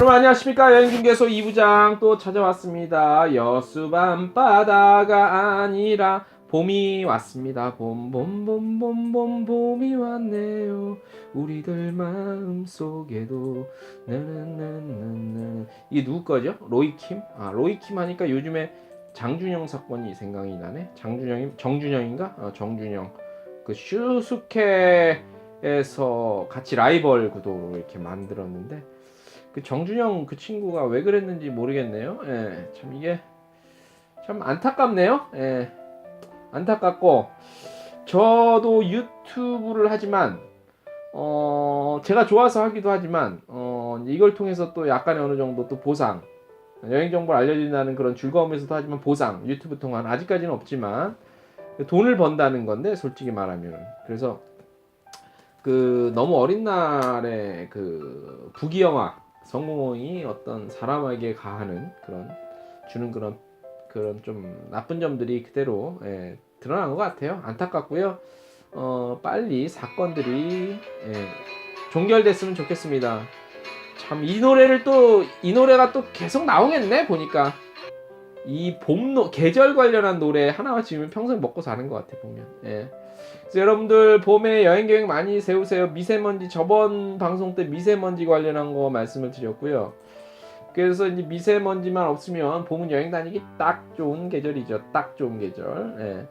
여러분 안녕하십니까? 여행중개소 2부장 또 찾아왔습니다. 여수 밤바다가 아니라 봄이 왔습니다. 봄 봄 봄 봄 봄 봄이 왔네요. 우리들 마음속에도 나나나나나. 이게 누구 거죠? 로이킴? 아 로이킴 하니까 요즘에 장준영 사건이 생각이 나네. 장준영이 정준영인가? 어, 정준영. 그 슈스케에서 같이 라이벌 구도로 이렇게 만들었는데 그 정준영 그 친구가 왜 그랬는지 모르겠네요. 예, 참 이게 참 안타깝네요. 예, 안타깝고 저도 유튜브를 하지만 어 제가 좋아서 하기도 하지만 어 이걸 통해서 또 약간의 어느 정도 또 보상 여행 정보를 알려준다는 그런 즐거움에서도 하지만 보상 유튜브 통한 아직까지는 없지만 돈을 번다는 건데 솔직히 말하면 그래서 그 너무 어린 날에 그 부귀영화 성공이 어떤 사람에게 가하는 그런 주는 그런 그런 좀 나쁜 점들이 그대로 예, 드러난 것 같아요. 안타깝고요. 어, 빨리 사건들이 예, 종결됐으면 좋겠습니다. 참 이 노래를 또 이 노래가 또 계속 나오겠네 보니까 이 봄 계절 관련한 노래 하나만 지으면 평생 먹고 사는 것 같아 보면. 예. 여러분들 봄에 여행 계획 많이 세우세요. 미세먼지 저번 방송 때 미세먼지 관련한 거 말씀을 드렸고요. 그래서 이제 미세먼지만 없으면 봄은 여행 다니기 딱 좋은 계절이죠. 딱 좋은 계절. 예.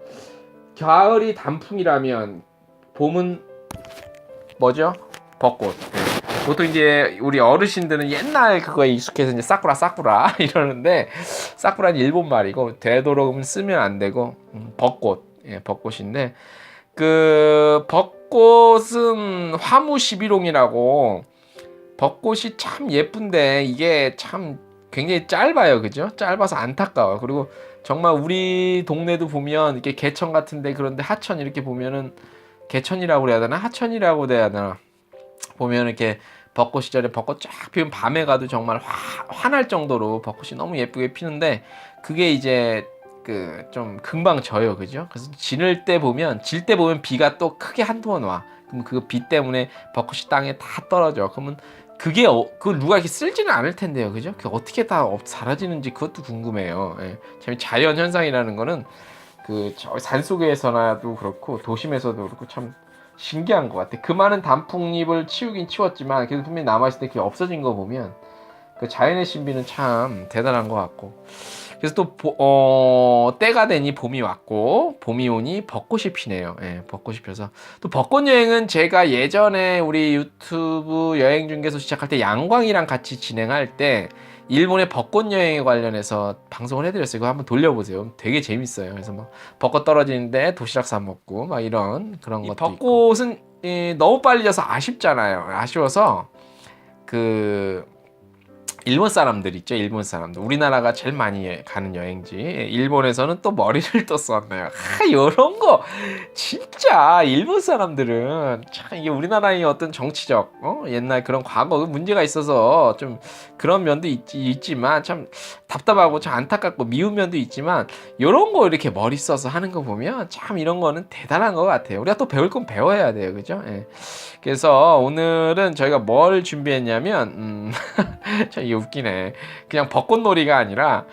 가을이 단풍이라면 봄은 뭐죠? 벚꽃. 예. 보통 이제 우리 어르신들은 옛날 그거에 익숙해서 이제 사쿠라 사쿠라 이러는데 사쿠라는 일본 말이고 되도록이면 쓰면 안 되고 음, 벚꽃. 예, 벚꽃인데 그 벚꽃은 화무 11홍이라고 벚꽃이 참 예쁜데 이게 참 굉장히 짧아요. 그죠? 짧아서 안타까워. 그리고 정말 우리 동네도 보면 이렇게 개천 같은데 그런데 하천 이렇게 보면은 개천이라고 그래야 되나? 하천이라고 해야 되나? 보면 이렇게 벚꽃 시절에 벚꽃 쫙 피면 밤에 가도 정말 화, 환할 정도로 벚꽃이 너무 예쁘게 피는데 그게 이제 그 좀 금방 져요, 그죠? 그래서 지를 때 보면 질 때 보면 비가 또 크게 한두 번 와. 그럼 그 비 때문에 벚꽃이 땅에 다 떨어져. 그러면 그게 어, 그 누가 이렇게 쓸지는 않을 텐데요, 그죠? 그 어떻게 다 없- 사라지는지 그것도 궁금해요. 예. 참 자연 현상이라는 거는 그산 속에서나도 그렇고 도심에서도 그렇고 참 신기한 것 같아. 그 많은 단풍잎을 치우긴 치웠지만 그래도 분명히 남아있을 때 그게 없어진 거 보면 그 자연의 신비는 참 대단한 것 같고. 그래서 또 보- 어, 때가 되니 봄이 왔고 봄이 오니 벚꽃이 피네요. 예, 벚꽃이 펴서 또 벚꽃 여행은 제가 예전에 우리 유튜브 여행 중개소 시작할 때 양광이랑 같이 진행할 때 일본의 벚꽃 여행에 관련해서 방송을 해드렸어요. 이거 한번 돌려보세요. 되게 재밌어요. 그래서 막 벚꽃 떨어지는데 도시락 사 먹고 막 이런 그런 것도 벚꽃은 이, 너무 빨리 져서 아쉽잖아요. 아쉬워서 그 일본 사람들 있죠. 일본 사람들. 우리나라가 제일 많이 가는 여행지. 일본에서는 또 머리를 또 썼네요. 아, 이런 거 진짜 일본 사람들은 참 이게 우리나라의 어떤 정치적 어? 옛날 그런 과거 문제가 있어서 좀 그런 면도 있지, 있지만 참 답답하고 참 안타깝고 미운 면도 있지만 이런 거 이렇게 머리 써서 하는 거 보면 참 이런 거는 대단한 것 같아요. 우리가 또 배울 건 배워야 돼요. 그죠? 예. 그래서 오늘은 저희가 뭘 준비했냐면 음, 참 이게 웃기네. 그냥 벚꽃놀이가 아니라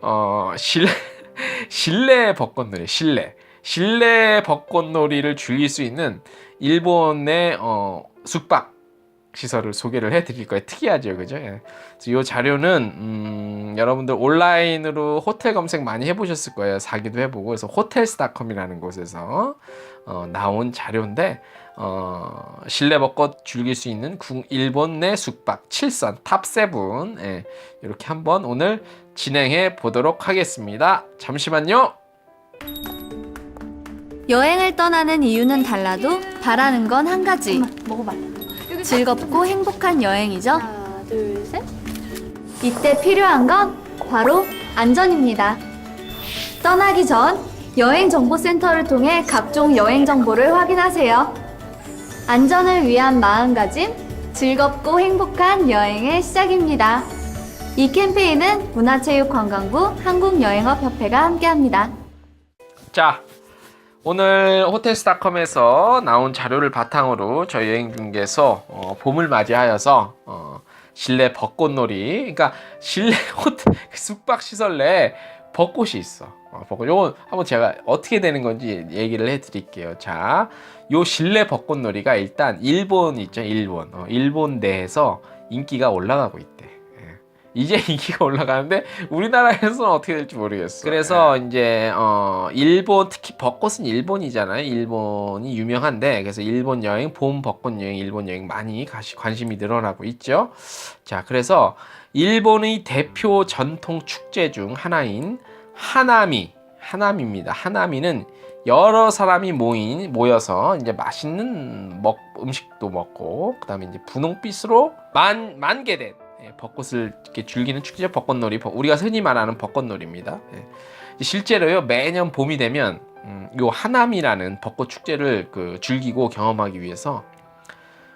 어 실, 실내 벚꽃놀이 실내 실내 벚꽃놀이를 즐길 수 있는 일본의 어 숙박 시설을 소개를 해드릴 거예요. 특이하죠, 그죠? 예. 이 자료는 음, 여러분들 온라인으로 호텔 검색 많이 해보셨을 거예요. 사기도 해보고 그래서 호텔스닷컴이라는 곳에서 어, 나온 자료인데 어, 실내 벚꽃 즐길 수 있는 국- 일본 내 숙박 7선 탑 7 예, 이렇게 한번 오늘 진행해 보도록 하겠습니다. 잠시만요. 여행을 떠나는 이유는 달라도 바라는 건 한 가지. 먹어봐. 즐겁고 행복한 여행이죠. 하나, 둘, 셋. 이때 필요한 건 바로 안전입니다. 떠나기 전 여행정보센터를 통해 각종 여행 정보를 확인하세요. 안전을 위한 마음가짐, 즐겁고 행복한 여행의 시작입니다. 이 캠페인은 문화체육관광부 한국여행업협회가 함께합니다. 자, 오늘 호텔스닷컴에서 나온 자료를 바탕으로 저희 여행 중개소 어, 봄을 맞이하여서 어, 실내 벚꽃놀이. 그러니까 실내 호텔 그 숙박 시설 내에 벚꽃이 있어. 어, 벚꽃. 요건 한번 제가 어떻게 되는 건지 얘기를 해드릴게요. 자, 요 실내 벚꽃놀이가 일단 일본 있죠, 일본. 어, 일본 내에서 인기가 올라가고 있대. 예. 이제 인기가 올라가는데 우리나라에서는 어떻게 될지 모르겠어. 그래서 이제 어 일본 특히 벚꽃은 일본이잖아요. 일본이 유명한데 그래서 일본 여행 봄 벚꽃 여행 일본 여행 많이 가시 관심이 늘어나고 있죠. 자 그래서 일본의 대표 전통 축제 중 하나인 하나미 하나미입니다. 하나미는 여러 사람이 모인 모여서 이제 맛있는 먹 음식도 먹고 그다음에 이제 분홍빛으로 만 만개 된 예, 벚꽃을 이렇게 즐기는 축제죠. 벚꽃놀이. 버- 우리가 흔히 말하는 벚꽃놀이입니다. 예. 실제로요 매년 봄이 되면 음, 요 하남이라는 벚꽃 축제를 그 즐기고 경험하기 위해서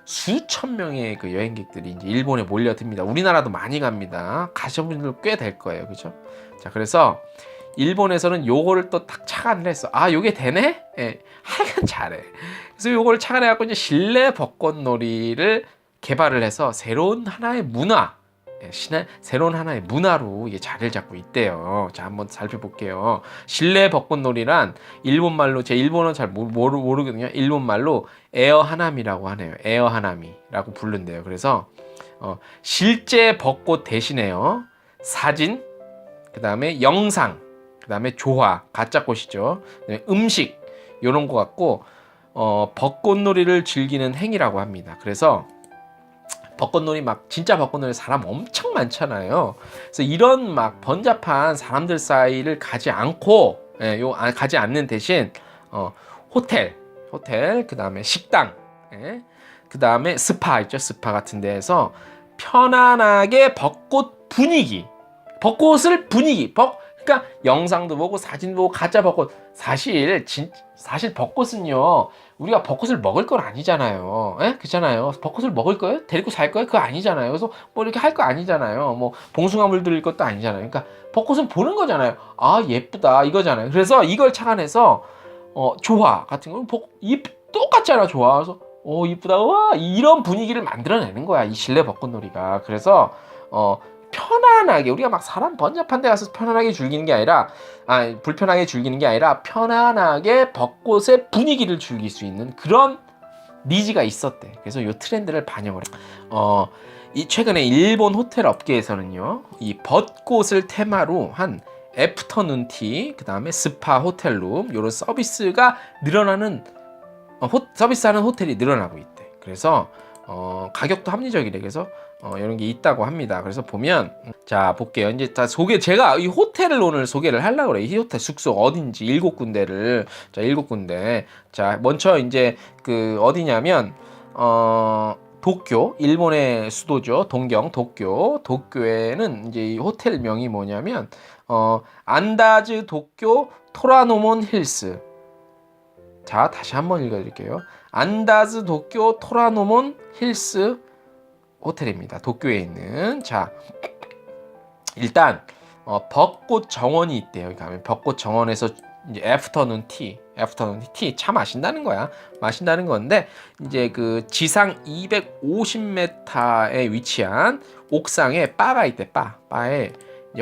수천 명의 그 여행객들이 이제 일본에 몰려듭니다. 우리나라도 많이 갑니다. 가신 분들 꽤 될 거예요, 그죠? 자, 그래서 일본에서는 요거를 또 딱 착안을 했어. 아, 요게 되네? 예, 하여간 잘해. 그래서 요거를 착안해갖고 이제 실내 벚꽃놀이를 개발을 해서 새로운 하나의 문화, 예, 신의 새로운 하나의 문화로 이게 자리를 잡고 있대요. 자, 한번 살펴볼게요. 실내 벚꽃놀이란 일본 말로 제 일본어 잘 모르, 모르, 모르거든요. 일본 말로 에어 하나미라고 하네요. 에어 하나미라고 부른대요. 그래서 어, 실제 벚꽃 대신에요. 사진, 그 다음에 영상, 그 다음에 조화, 가짜 꽃이죠. 음식 이런 거 갖고 어, 벚꽃놀이를 즐기는 행위라고 합니다. 그래서 벚꽃놀이 막 진짜 벚꽃놀이 사람 엄청 많잖아요. 그래서 이런 막 번잡한 사람들 사이를 가지 않고 예, 요 아, 가지 않는 대신 어, 호텔, 호텔 그 다음에 식당, 예, 그 다음에 스파 있죠 스파 같은 데에서 편안하게 벚꽃 분위기, 벚꽃을 분위기, 벚 그러니까 영상도 보고 사진 보고 가짜 벚꽃 사실 진 사실 벚꽃은요 우리가 벚꽃을 먹을 건 아니잖아요. 예? 그잖아요. 벚꽃을 먹을 거예요? 데리고 살 거예요? 그거 아니잖아요. 그래서 뭐 이렇게 할 거 아니잖아요. 뭐 봉숭아 물 들일 것도 아니잖아요. 그러니까 벚꽃은 보는 거잖아요. 아 예쁘다 이거잖아요. 그래서 이걸 착안해서 어 조화 같은 거 복, 이 똑같잖아 조화. 그래서 오 이쁘다 와 이런 분위기를 만들어내는 거야 이 실내 벚꽃놀이가. 그래서 어 편안하게 우리가 막 사람 번잡한 데 가서 편안하게 즐기는 게 아니라 아 불편하게 즐기는 게 아니라 편안하게 벚꽃의 분위기를 즐길 수 있는 그런 니즈가 있었대. 그래서 이 트렌드를 반영을 해. 어, 이 최근에 일본 호텔 업계에서는요, 이 벚꽃을 테마로 한 애프터눈 티, 그 다음에 스파, 호텔룸 이런 서비스가 늘어나는 어, 호, 서비스하는 호텔이 늘어나고 있대. 그래서 어, 가격도 합리적이래. 그래서 어, 이런 게 있다고 합니다. 그래서 보면 자 볼게요. 이제 다 소개 제가 이 호텔을 오늘 소개를 하려고 그래. 이 호텔 숙소 어딘지 일곱 군데를 자 일곱 군데 자 먼저 이제 그 어디냐면 어 도쿄 일본의 수도죠. 동경 도쿄 도쿄에는 이제 이 호텔 명이 뭐냐면 어 안다즈 도쿄 토라노몬 힐스 자 다시 한번 읽어 드릴게요. 안다즈 도쿄 토라노몬 힐스 호텔입니다. 도쿄에 있는 자 일단 어, 벚꽃 정원이 있대요. 여기 가면 벚꽃 정원에서 이제 애프터눈 티, 애프터눈 티 차 마신다는 거야. 마신다는 건데 이제 그 지상 250m에 위치한 옥상에 바가 있대. 바, 바에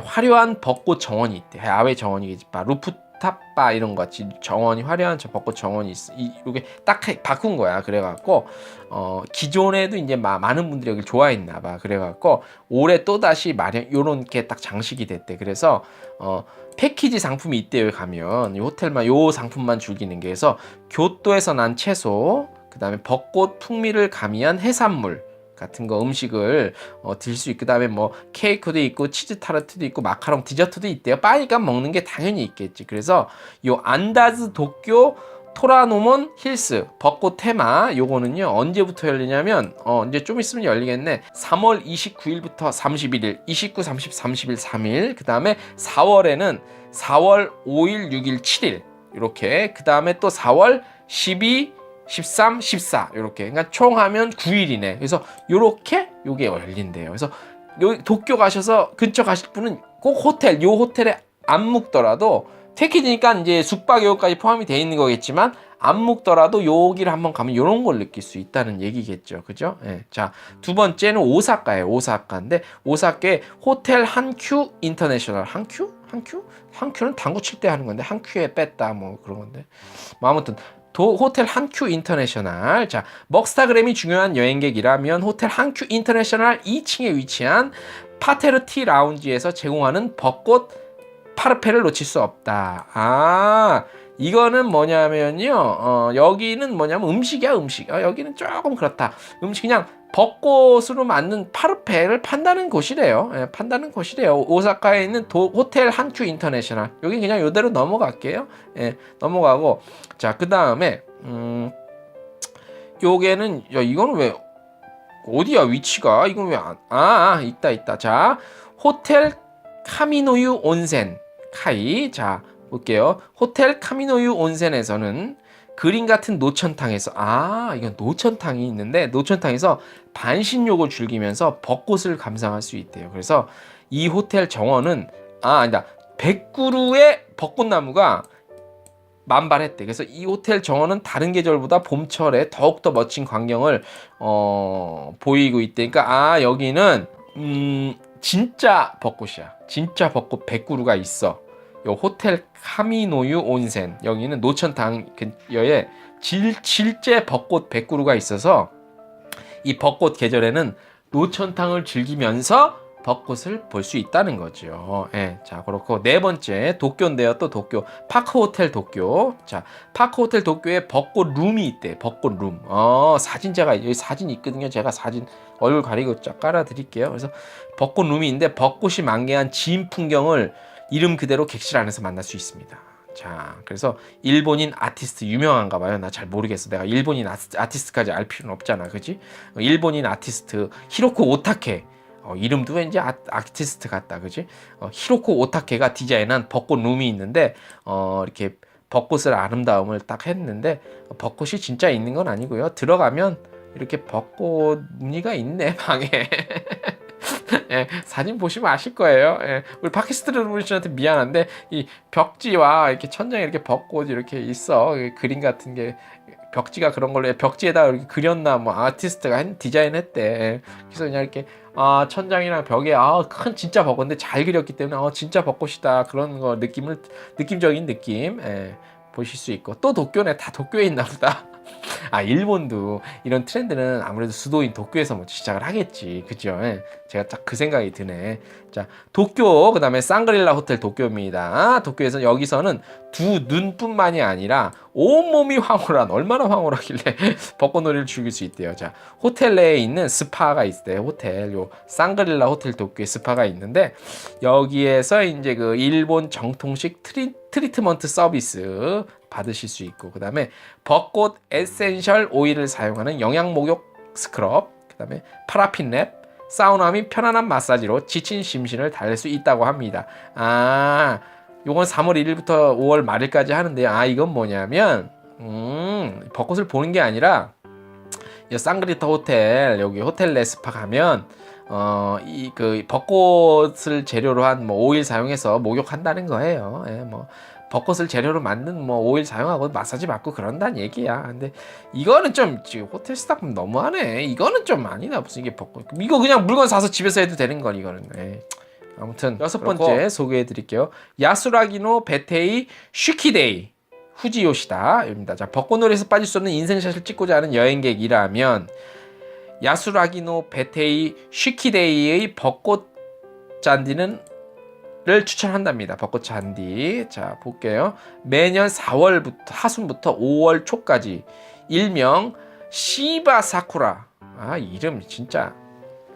화려한 벚꽃 정원이 있대. 야외 정원이겠지. 바, 루프 탑바 이런 거 같이 정원이 화려한 저 벚꽃 정원이 있어. 이 요게 딱 해- 바꾼 거야. 그래갖고 어 기존에도 이제 마, 많은 분들이 여기 좋아했나 봐. 그래갖고 올해 또 다시 마련 요런 게 딱 장식이 됐대. 그래서 어 패키지 상품이 있대요. 가면 이 호텔만 요 상품만 즐기는 게 해서 교토에서 난 채소, 그다음에 벚꽃 풍미를 가미한 해산물 같은 거 음식을 어, 들수 있고 그다음에 뭐 케이크도 있고 치즈 타르트도 있고 마카롱 디저트도 있대요. 빠니까 먹는 게 당연히 있겠지. 그래서 요 안다즈 도쿄 토라노몬 힐스 벚꽃 테마 요거는요 언제부터 열리냐면 어 이제 좀 있으면 열리겠네 3월 29일부터 31일 29, 30, 31, 3일 그 다음에 4월에는 4월 5일, 6일, 7일 이렇게 그 다음에 또 4월 12, 13, 14 이렇게 그러니까 총 하면 9일이네 그래서 요렇게 요게 열린대요 그래서 요 도쿄 가셔서 근처 가실 분은 꼭 호텔 요 호텔에 안 묵더라도 패키지니까 이제 숙박 요까지 포함이 돼 있는 거겠지만 안 묵더라도 여기를 한번 가면 이런 걸 느낄 수 있다는 얘기겠죠. 그죠? 예. 자, 두 번째는 오사카예요. 오사카인데 오사카에 호텔 한큐 인터내셔널 한큐? 한큐? 한큐는 당구 칠 때 하는 건데 한큐에 뺐다 뭐 그런 건데. 뭐 아무튼 도, 호텔 한큐 인터내셔널. 자, 먹스타그램이 중요한 여행객이라면 호텔 한큐 인터내셔널 2층에 위치한 파테르티 라운지에서 제공하는 벚꽃 파르페를 놓칠 수 없다. 아, 이거는 뭐냐면요. 어, 여기는 뭐냐면 음식이야, 음식. 어, 여기는 조금 그렇다. 음식 그냥 벚꽃으로 만든 파르페를 판다는 곳이래요. 예, 판다는 곳이래요. 오사카에 있는 도, 호텔 한큐 인터내셔널. 여기 그냥 이대로 넘어갈게요. 예, 넘어가고. 자, 그 다음에, 음, 요게는, 야, 이거는 왜, 어디야, 위치가? 이건 왜 안, 아, 아, 있다, 있다. 자, 호텔 카미노유 온센. 카이. 자, 볼게요. 호텔 카미노유 온센에서는 그림 같은 노천탕에서 아 이건 노천탕이 있는데 노천탕에서 반신욕을 즐기면서 벚꽃을 감상할 수 있대요. 그래서 이 호텔 정원은 아 아니다 백구루의 벚꽃나무가 만발했대. 그래서 이 호텔 정원은 다른 계절보다 봄철에 더욱더 멋진 광경을 어, 보이고 있대. 그러니까 아 여기는 음 진짜 벚꽃이야. 진짜 벚꽃 백구루가 있어. 요 호텔 카미노유 온센 여기는 노천탕 근처에 질, 실제 벚꽃 백구루가 있어서 이 벚꽃 계절에는 노천탕을 즐기면서 벚꽃을 볼 수 있다는 거죠. 예, 자 그렇고 네 번째 도쿄인데요. 또 도쿄 파크 호텔 도쿄. 자 파크 호텔 도쿄에 벚꽃 룸이 있대. 벚꽃 룸. 어 사진자가 여기 사진 있거든요. 제가 사진 얼굴 가리고 쫙 깔아드릴게요. 그래서 벚꽃 룸이 있는데 벚꽃이 만개한 지인 풍경을 이름 그대로 객실 안에서 만날 수 있습니다. 자, 그래서 일본인 아티스트 유명한가 봐요. 나 잘 모르겠어. 내가 일본인 아티스트, 아티스트까지 알 필요는 없잖아. 그지? 어, 일본인 아티스트 히로코 오타케. 어, 이름도 왠지 아, 아티스트 같다. 그지? 어, 히로코 오타케가 디자인한 벚꽃 룸이 있는데 어, 이렇게 벚꽃을 아름다움을 딱 했는데 어, 벚꽃이 진짜 있는 건 아니고요. 들어가면 이렇게 벚꽃 무늬가 있네 방에. 예, 사진 보시면 아실 거예요. 예, 우리 분들한테 미안한데 이 벽지와 이렇게 천장에 이렇게 벚꽃 이렇게 있어. 이 그림 같은 게 벽지가 그런 걸로 벽지에다 이렇게 그렸나 뭐 아티스트가 한 디자인했대. 예, 그래서 그냥 이렇게 아 천장이랑 벽에 아 큰 진짜 벚꽃인데 잘 그렸기 때문에 아 진짜 벚꽃이다. 그런 거 느낌을 느낌적인 느낌. 예, 보실 수 있고 또 도쿄네 다 도쿄에 있나 보다. 아 일본도 이런 트렌드는 아무래도 수도인 도쿄에서 먼저 시작을 하겠지. 그죠? 예. 제가 딱 그 생각이 드네. 자 도쿄 그 다음에 쌍그릴라 호텔 도쿄입니다. 도쿄에서 여기서는 두 눈뿐만이 아니라 온몸이 황홀한 얼마나 황홀하길래 벚꽃놀이를 즐길 수 있대요. 자 호텔 내에 있는 스파가 있대요 호텔. 요 쌍그릴라 호텔 도쿄에 스파가 있는데 여기에서 이제 그 일본 정통식 트리, 트리트먼트 서비스 받으실 수 있고 그 다음에 벚꽃 에센셜 오일을 사용하는 영양 목욕 스크럽 그 다음에 파라핀 랩 사우나 및 편안한 마사지로 지친 심신을 달랠 수 있다고 합니다. 아 요건 3월 1일부터 5월 말일까지 하는데 아 이건 뭐냐면 음 벚꽃을 보는 게 아니라 이 쌍그리타 호텔 여기 호텔 레스파 가면 어 이 그 벚꽃을 재료로 한 뭐 오일 사용해서 목욕한다는 거예요. 예, 뭐 벚꽃을 재료로 만든 뭐 오일 사용하고 마사지 받고 그런다는 얘기야. 근데 이거는 좀 지금 호텔 스타프 너무하네. 이거는 좀 아니다 무슨 이게 벚꽃. 이거 그냥 물건 사서 집에서 해도 되는 건 이거는. 예. 아무튼 여섯 번째 소개해 드릴게요. 야수라기노 베테이 슈키데이 후지요시다입니다. 자, 벚꽃놀이에서 빠질 수 없는 인생샷을 찍고자 하는 여행객이라면 야수라기노 베테이 슈키데이의 벚꽃 잔디는 를 추천한답니다. 벚꽃 잔디. 자, 볼게요. 매년 4월부터 하순부터 5월 초까지 일명 시바 사쿠라. 아, 이름 진짜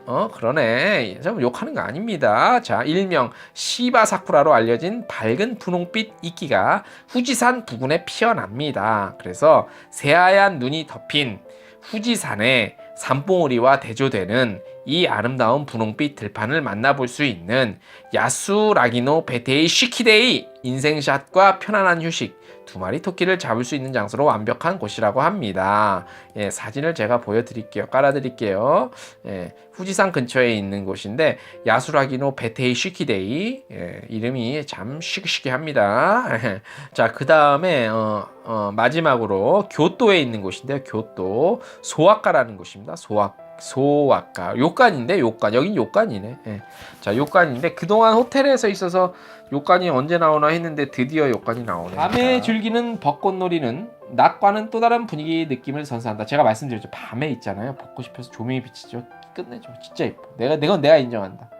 어, 그러네. 좀 욕하는 거 아닙니다. 자, 일명 시바 사쿠라로 알려진 밝은 분홍빛 이끼가 후지산 부근에 피어납니다. 그래서 새하얀 눈이 덮인 후지산에 산봉우리와 대조되는 이 아름다운 분홍빛 들판을 만나볼 수 있는 야수 라기노 베테이 시키데이 인생샷과 편안한 휴식 두 마리 토끼를 잡을 수 있는 장소로 완벽한 곳이라고 합니다. 예, 사진을 제가 보여드릴게요. 깔아드릴게요. 예, 후지산 근처에 있는 곳인데 야수라기노 베테이 시키데이 예, 이름이 참 시크시크합니다. 자, 그 다음에 어, 어, 마지막으로 교토에 있는 곳인데요. 교토 소아카라는 곳입니다. 소아 소아카 요간인데 요간 여긴 요간이네. 예. 자 요간인데 그동안 호텔에서 있어서 요간이 언제 나오나 했는데 드디어 요간이 나오네. 밤에 즐기는 벚꽃놀이는 낮과는 또 다른 분위기 느낌을 선사한다. 제가 말씀드렸죠. 밤에 있잖아요. 벚꽃이 펴서 조명이 비치죠. 끝내죠. 진짜 예뻐. 내가 내가 내가 인정한다.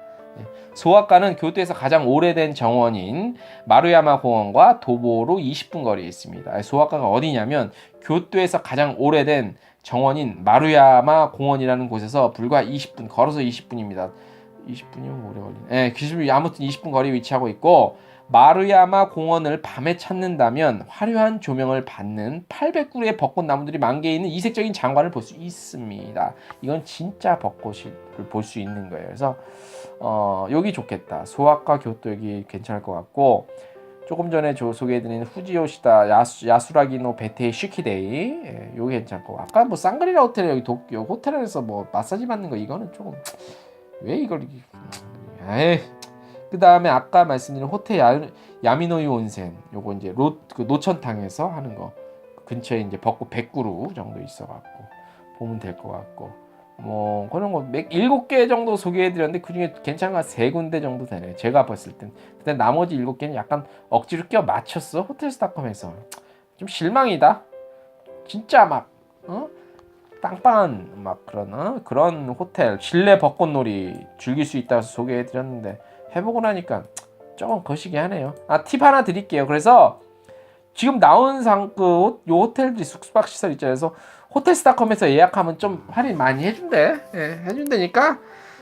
예. 소아카는 교토에서 가장 오래된 정원인 마루야마 공원과 도보로 20분 거리에 있습니다. 소아카가 어디냐면 교토에서 가장 오래된 정원인 마루야마 공원이라는 곳에서 불과 20분 걸어서 20분입니다. 20분이면 오래 걸리네. 예, 아무튼 20분 거리 위치하고 있고 마루야마 공원을 밤에 찾는다면 화려한 조명을 받는 800그루의 벚꽃 나무들이 만개 있는 이색적인 장관을 볼 수 있습니다. 이건 진짜 벚꽃을 볼 수 있는 거예요. 그래서 어, 여기 좋겠다. 소아과 교토 여기 괜찮을 것 같고 조금 전에 저 소개해드린 후지요시다 야수, 야수라기노 베테이 시키데이. 예, 요게 괜찮고. 아까 뭐 쌍그리라 호텔 여기 도쿄 호텔에서 뭐 마사지 받는 거 이거는 조금 왜 이걸 그 다음에 아까 말씀드린 호텔 야, 야미노이 온센. 요거 이제 로, 그 노천탕에서 하는 거. 근처에 이제 벚꽃 100그루 정도 있어갖고 보면 될 것 같고 뭐 그런 거 몇- 일곱 개 정도 소개해드렸는데 그 중에 괜찮은 거세 군데 정도 되네요. 제가 봤을 땐. 근데 나머지 일곱 개는 약간 억지로 껴 맞췄어? 호텔스닷컴에서. 좀 실망이다. 진짜 막 어? 빵빵한 막 그런 어? 그런 호텔 실내 벚꽃놀이 즐길 수 있다고 소개해드렸는데 해보고 나니까 조금 거시기 하네요. 아 팁 하나 드릴게요. 그래서 지금 나온 상그 요 호텔들이 숙박 시설 있잖아요. 그래서 호텔스닷컴에서 예약하면 좀 할인 많이 해준대 예, 해준다니까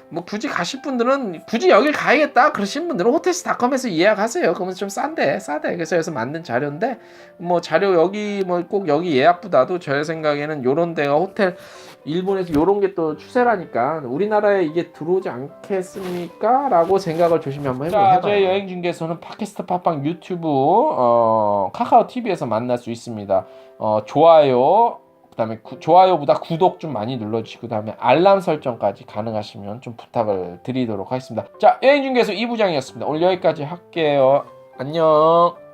뭐 굳이 가실 분들은 굳이 여길 가야겠다 그러신 분들은 호텔스닷컴에서 예약하세요 그러면 좀 싼데 싸대 그래서 여기서 만든 자료인데 뭐 자료 여기 뭐 꼭 여기 예약보다도 제 생각에는 요런 데가 호텔 일본에서 요런 게 또 추세라니까 우리나라에 이게 들어오지 않겠습니까? 라고 생각을 조심히 한번 해보, 해봐요. 저의 여행 중개소는 팟캐스트 팟빵 유튜브 어, 카카오 TV에서 만날 수 있습니다. 어, 좋아요 그다음에 구- 좋아요보다 구독 좀 많이 눌러주시고 그다음에 알람 설정까지 가능하시면 좀 부탁을 드리도록 하겠습니다. 자 여행 중개소 2부장이었습니다. 오늘 여기까지 할게요. 안녕.